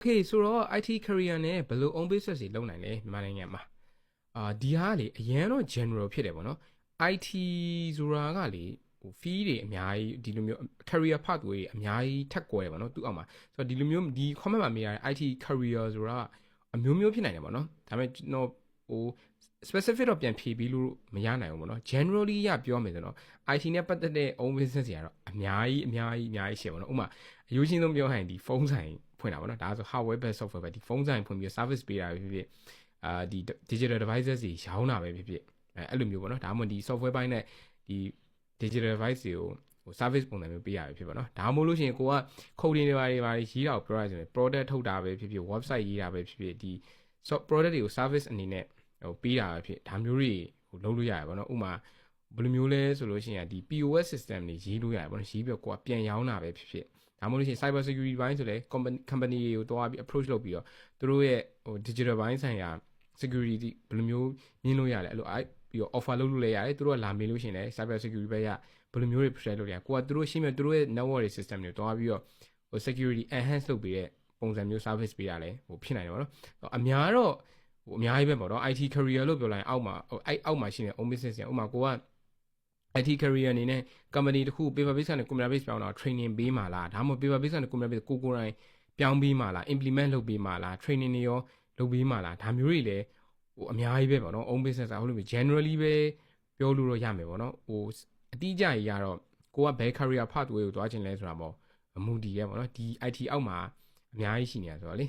Okay ဆိုတော့ IT career နဲ့ဘယ်လို own business တွေလုပ်နိုင်လဲမြန်မာနိုင်ငံမှာအာဒီဟာကလေအရန်တော့ general ဖြစ်တယ်ပေါ့နော် IT ဆိုတာကလေဟို fee တွေအများကြီးဒီလိုမျိုး career path တွေအများကြီးထက်ကွယ်တယ်ပေါ့နော်သူ့အောက်မှာဆိုတော့ဒီလိုမျိုးဒီ comment မှာမေးရတဲ့ IT career ဆိုတာအမျိုးမျိုးဖြစ်နိုင်တယ်ပေါ့နော်ဒါပေမဲ့ကျွန်တော် ဟို specific တော့ပြန်ဖြေပြီးလို့မရနိုင်ဘူးပေါ့နော် generally ရပြောမယ်ဆိုတော့ IT နဲ့ပတ်သက်တဲ့ own business တွေကတော့အများကြီးအများကြီးအများကြီးရှိတယ်ပေါ့နော်ဥပမာအယူရှင်းဆုံးပြောရရင်ဒီဖုန်းဆိုင်ဖွင့်တာပေါ့နော်ဒါဆို hardware ပဲ software ပဲဒီဖုန်းဆိုင်ဖွင့်ပြီး service ပေးတာပဲဖြစ်ဖြစ်အာဒီ digital devices တွေရောင်းတာပဲဖြစ်ဖြစ်အဲအဲ့လိုမျိုးပေါ့နော်ဒါမှမဟုတ်ဒီ software ဘိုင်းနဲ့ဒီ digital device တွေကိုဟို service ပုံစံမျိုးပေးရပဲဖြစ်ပါတော့ဒါမှမဟုတ်လို့ရှိရင်ကိုက coding တွေပါတွေပါရေးတာကိုပြောရရင် product ထုတ်တာပဲဖြစ်ဖြစ် website ရေးတာပဲဖြစ်ဖြစ်ဒီ so product တွေကို service အနေနဲ့ ဟိုပေးတာပဲဖြစ်ဒါမျိုးတွေဟိုလုပ်လို့ရတယ်ပေါ့နော်ဥပမာဘယ်လိုမျိုးလဲဆိုလို့ရှိရင်ဒီ POS system တွေရေးလို့ရတယ်ပေါ့နော်ရေးပြီးတော့ကိုကပြန်ရောင်းတာပဲဖြစ်ဖြစ်ဒါမှမဟုတ်လို့ရှိရင် cyber security ဘိုင်းဆိုလဲ company company တွေကိုတွားပြီး approach လုပ်ပြီးတော့သူတို့ရဲ့ဟို digital ဘိုင်းဆိုင်ရာ security ဘယ်လိုမျိုးမြင်လို့ရလဲအဲ့လိုအဲ့ပြီးတော့ offer လုပ်လို့လည်းရတယ်သူတို့ကလာမေးလို့ရှိရင်လည်း cyber security ဘက်ကဘယ်လိုမျိုးတွေ protect လုပ်ရကိုကသူတို့ရှင်းပြသူတို့ရဲ့ network တွေ system တွေတွားပြီးတော့ဟို security enhance လုပ်ပေးတဲ့ပုံစံမျိုး service ပေးရလဲဟိုဖြစ်နိုင်တယ်ပေါ့နော်အများတော့ ဟိုအများကြီးပဲပေါ့နော် IT career လို့ပြောလိုက်ရင်အောက်မှာဟိုအဲ့အောက်မှာရှိနေ own business တွေဥပမာကိုက IT career အနေနဲ့ company တစ်ခု paper base ကနေ computer base ပြောင်းတော့ training ပေးမှာလားဒါမှမဟုတ် paper base ကနေ computer base ကိုကိုယ်တိုင်ပြောင်းပေးမှာလား implement လုပ်ပေးမှာလား training တွေရောလုပ်ပေးမှာလားဒါမျိုးတွေလည်းဟိုအများကြီးပဲပေါ့နော် own business อ่ะဟုတ်လို့ generally ပဲပြောလို့တော့ရမယ်ပေါ့နော်ဟိုအတိအကျကြီးကတော့ကိုကဘယ် career pathway ကိုသွားချင်လဲဆိုတာပေါ့အမှုတည်ရဲပေါ့နော်ဒီ IT အောက်မှာအများကြီးရှိနေတာဆိုတော့လေ